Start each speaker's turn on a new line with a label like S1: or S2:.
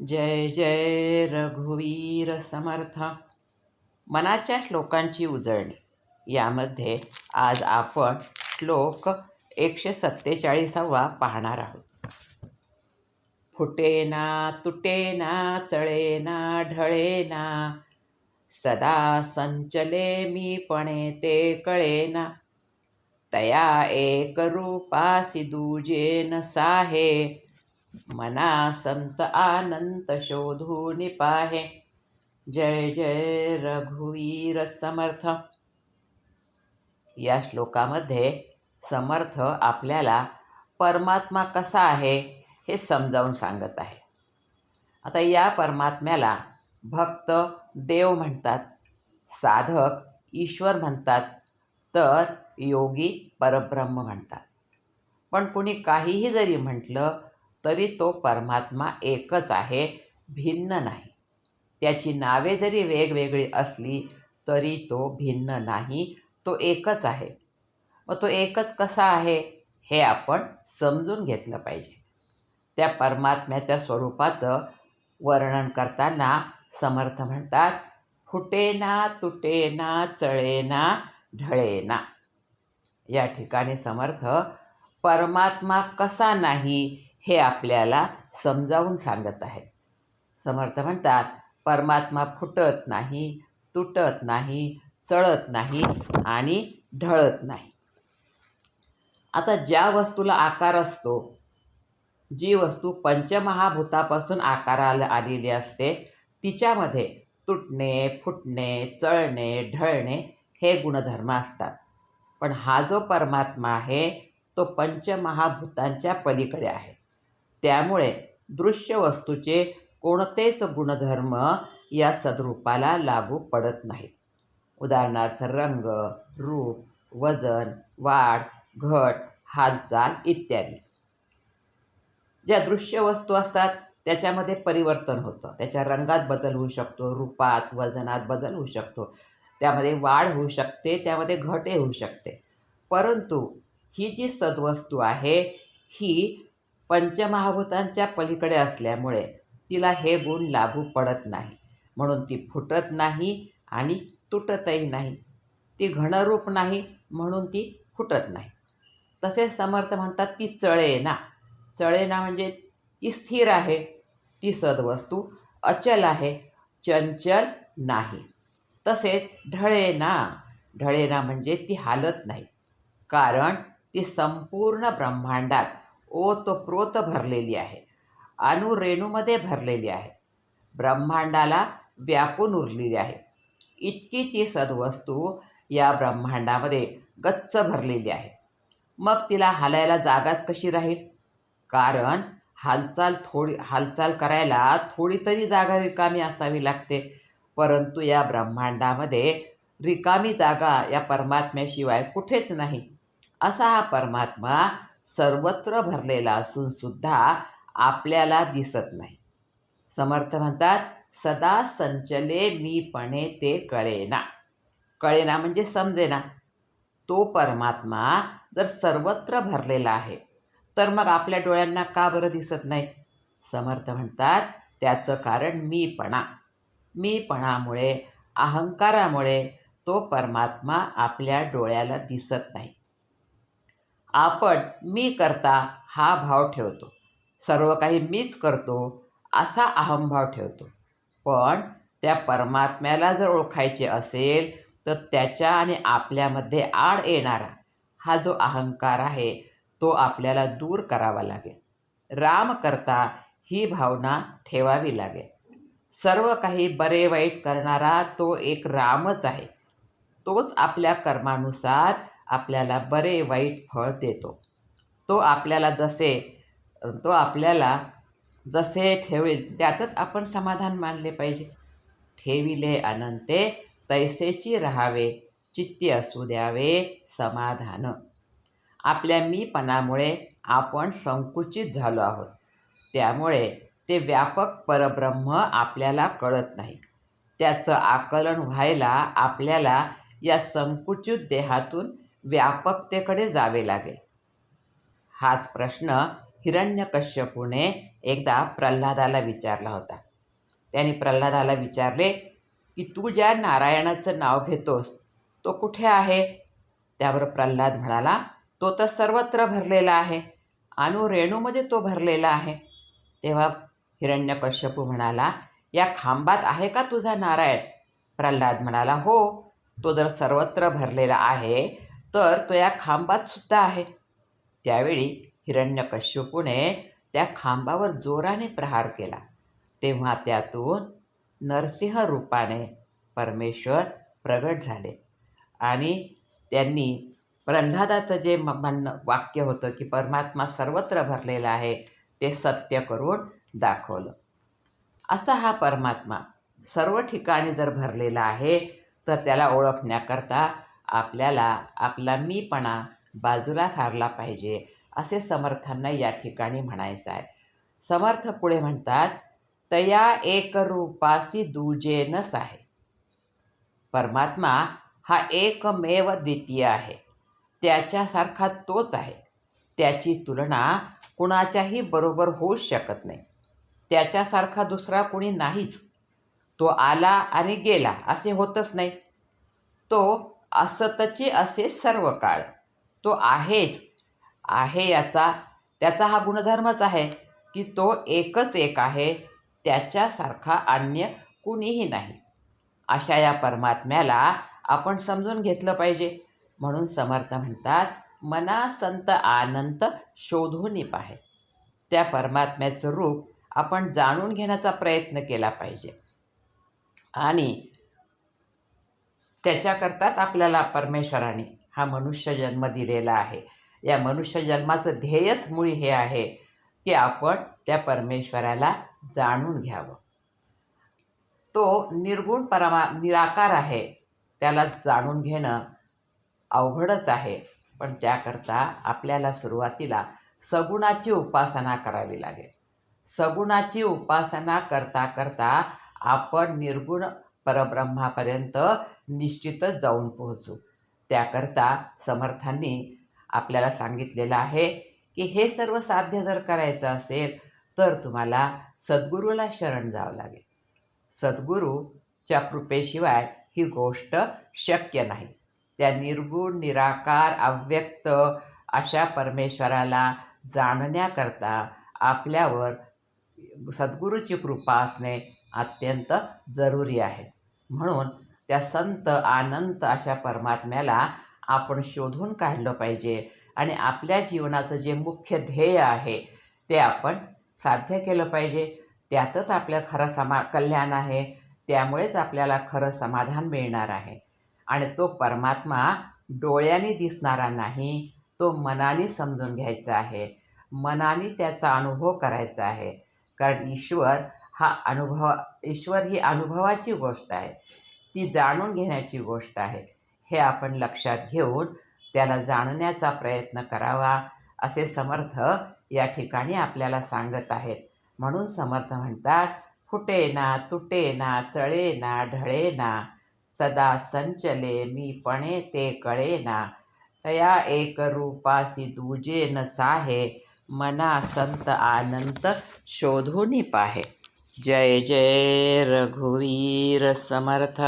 S1: जय जय रघुवीर समर्थ. मनाच्या श्लोकांची उजळणी. यामध्ये आज आपण श्लोक एकशे सत्तेचाळीसावा पाहणार आहोत. फुटेना तुटेना चळेना ढळेना सदा संचले मी पणे ते कळेना. तया एक रूपासी दुजे साहे. मना संत आनंत शोधून पाहे जय जय रघुवीर समर्थ। या श्लोकामध्ये समर्थ आपल्याला परमात्मा कसा आहे हे समजावून सांगत आहे. आता या परमात्म्याला भक्त देव म्हणतात साधक ईश्वर म्हणतात तर योगी परब्रह्म म्हणतात. पण कुणी काहीही जरी म्हटलं तरी तो परमात्मा एकच आहे भिन्न नाही. त्याची नावे जरी वेगवेगळी असली तरी तो भिन्न नाही तो एकच आहे. मग तो एकच कसा आहे हे आपण समजून घेतलं पाहिजे. त्या परमात्म्याच्या स्वरूपाचं वर्णन करताना समर्थ म्हणतात फुटेना तुटेना चळेना ढळेना. या ठिकाणी समर्थ परमात्मा कसा नाही हे आपल्याला समजावून सांगत आहे समर्थ म्हणतात परमात्मा फुटत नाही तुटत नाही चळत नाही आणि ढळत नाही. आता ज्या वस्तूला आकार असतो जी वस्तू पंचमहाभूतापासून आकाराला आलेली असते तिच्यामध्ये तुटणे फुटणे चळणे ढळणे हे गुणधर्म असतात. पण हा जो परमात्मा आहे तो पंचमहाभूतांच्या पलीकडे आहे. त्यामुळे दृश्य वस्तूचे कोणतेच गुणधर्म या सद्रूपाला लागू पडत नाहीत. उदाहरणार्थ रंग रूप वजन वाढ घट हालचाल इत्यादी. ज्या दृश्य वस्तू असतात त्याच्यामध्ये परिवर्तन होतं. त्याच्या रंगात बदल होऊ शकतो रूपात वजनात बदल होऊ शकतो. त्यामध्ये वाढ होऊ शकते त्यामध्ये घटे होऊ शकते. परंतु ही जी सद्वस्तू आहे ही पंचमहाभूतांच्या पलीकडे असल्यामुळे तिला हे गुण लागू पडत नाही. म्हणून ती फुटत नाही आणि तुटतही नाही. ती घनरूप नाही म्हणून ती फुटत नाही. तसेच समर्थ म्हणतात ती चळेना. चळेना म्हणजे ती स्थिर आहे. ती सद्वस्तू अचल आहे. चंचल नाही. तसेच ढळेना. ढळेना म्हणजे ती हालत नाही. कारण ती संपूर्ण ब्रह्मांडात ओतप्रोत भरलेली आहे. अणुरेणूमध्ये भरलेली आहे. ब्रह्मांडाला व्यापून उरलेली आहे. इतकी ती सद्वस्तू या ब्रह्मांडामध्ये गच्च भरलेली आहे. मग तिला हालायला जागाच कशी राहील? कारण हालचाल थोडी हालचाल करायला थोडी तरी जागा रिकामी असावी लागते. परंतु या ब्रह्मांडामध्ये रिकामी जागा या परमात्म्याशिवाय कुठेच नाही. असा हा परमात्मा सर्वत्र भरलेला असून सुद्धा आपल्याला दिसत नाही. समर्थ म्हणतात सदा संचले मीपणे ते कळेना. कळेना म्हणजे समजेना. तो परमात्मा जर सर्वत्र भरलेला आहे तर मग आपल्या डोळ्यांना का बरं दिसत नाही? समर्थ म्हणतात त्याचं कारण मीपणा. मीपणामुळे अहंकारामुळे तो परमात्मा आपल्या डोळ्याला दिसत नाही. आपण मी करता हा भाव ठेवतो. सर्व काही मीच करतो असा अहमभाव ठेवतो. पण त्या परमात्म्याला जर ओळखायचे असेल तर त्याच्या आणि आपल्यामध्ये आड येणारा हा जो अहंकार आहे तो आपल्याला दूर करावा लागेल. राम करता ही भावना ठेवावी लागेल. सर्व काही बरे वाईट करणारा तो एक रामच आहे. तोच आपल्या कर्मानुसार आपल्याला बरे वाईट फळ देतो. तो आपल्याला जसे तो आपल्याला जसे ठेवेल त्यातच आपण समाधान मानले पाहिजे. ठेविले अनंते तैसेची राहावे चित्ती असू द्यावे समाधान. आपल्या मीपणामुळे आपण संकुचित झालो आहोत. त्यामुळे ते व्यापक परब्रह्म आपल्याला कळत नाही. त्याचं आकलन व्हायला आपल्याला या संकुचित देहातून व्यापकतेकडे जावे लागेल. हाच प्रश्न हिरण्यकश्यपूने एकदा प्रल्हादाला विचारला होता. त्याने प्रल्हादाला विचारले की तू ज्या नारायणाचं नाव घेतोस तो कुठे आहे? त्यावर प्रल्हाद म्हणाला तो तर सर्वत्र भरलेला आहे. अनु रेणूमध्ये तो भरलेला आहे. तेव्हा हिरण्यकश्यपू म्हणाला या खांबात आहे का तुझा नारायण? प्रल्हाद म्हणाला हो तो जर सर्वत्र भरलेला आहे तर तो या खांबात सुद्धा आहे. त्यावेळी हिरण्यकश्यपूने त्या खांबावर जोराने प्रहार केला. तेव्हा त्यातून नरसिंह रूपाने परमेश्वर प्रगट झाले आणि त्यांनी प्रल्हादाचं जे म म्हणणं वाक्य होतं की परमात्मा सर्वत्र भरलेला आहे ते सत्य करून दाखवलं. असा हा परमात्मा सर्व ठिकाणी जर भरलेला आहे तर त्याला ओळखण्याकरता आपल्याला आपला मीपणा बाजूला सारला पाहिजे असे समर्थांना या ठिकाणी म्हणायचं आहे. समर्थ पुढे म्हणतात तया एकरूपासी दुजे न आहे. परमात्मा हा एकमेव द्वितीय आहे. त्याच्यासारखा तोच आहे. त्याची तुलना कुणाच्याही बरोबर होऊच शकत नाही. त्याच्यासारखा दुसरा कुणी नाहीच. तो आला आणि गेला असे होतच नाही. तो असतचे असे सर्व काळ. तो आहेच. आहे याचा त्याचा हा गुणधर्मच आहे की तो एकच एक आहे त्याच्यासारखा अन्य कुणीही नाही. अशा या परमात्म्याला आपण समजून घेतलं पाहिजे. म्हणून समर्थ म्हणतात मना संत आनंत शोधून पाहे. त्या परमात्म्याचं रूप आपण जाणून घेण्याचा प्रयत्न केला पाहिजे. आणि त्याच्याकरताच आपल्याला परमेश्वराने हा मनुष्य जन्म दिलेला आहे. या मनुष्य जन्माचं ध्येयच मुळी हे आहे की आपण त्या परमेश्वराला जाणून घ्यावं. तो निर्गुण परमा निराकार आहे. त्याला जाणून घेणं अवघडच आहे. पण त्याकरता आपल्याला सुरुवातीला सगुणाची उपासना करावी लागेल. सगुणाची उपासना करता करता आपण निर्गुण परब्रह्मापर्यंत निश्चितच जाऊन पोहोचू. त्याकरता समर्थांनी आपल्याला सांगितलेलं आहे की हे सर्व साध्य जर करायचं असेल तर तुम्हाला सद्गुरूला शरण जावं लागेल. सद्गुरूच्या कृपेशिवाय ही गोष्ट शक्य नाही. त्या निर्गुण निराकार अव्यक्त अशा परमेश्वराला जाणण्याकरता आपल्यावर सद्गुरूची कृपा असणे अत्यंत जरुरी आहे. म्हणून त्या संत अनंत अशा परमात्म्याला आपण शोधून काढलं पाहिजे. आणि आपल्या जीवनाचं जे मुख्य ध्येय आहे ते आपण साध्य केलं पाहिजे. त्यातच आपलं खरं समा कल्याण आहे. त्यामुळेच आपल्याला खरं समाधान मिळणार आहे. आणि तो परमात्मा डोळ्याने दिसणारा नाही तो मनाने समजून घ्यायचा आहे. मनाने त्याचा अनुभव करायचा आहे. कारण ईश्वर हा अनुभव ईश्वर ही अनुभवाची गोष्ट आहे. ती जाणून घेण्याची गोष्ट आहे. हे आपण लक्षात घेऊन त्याला जाणण्याचा प्रयत्न करावा असे समर्थ या ठिकाणी आपल्याला सांगत आहेत. म्हणून समर्थ म्हणतात फुटे ना तुटे ना चळे ना ढळे ना सदा संचले मी पणे ते कळे ना तया एक रूपासी दुजे न साहे मना संत आनंत शोधून पाहे. जय जय रघुवीर समर्थ।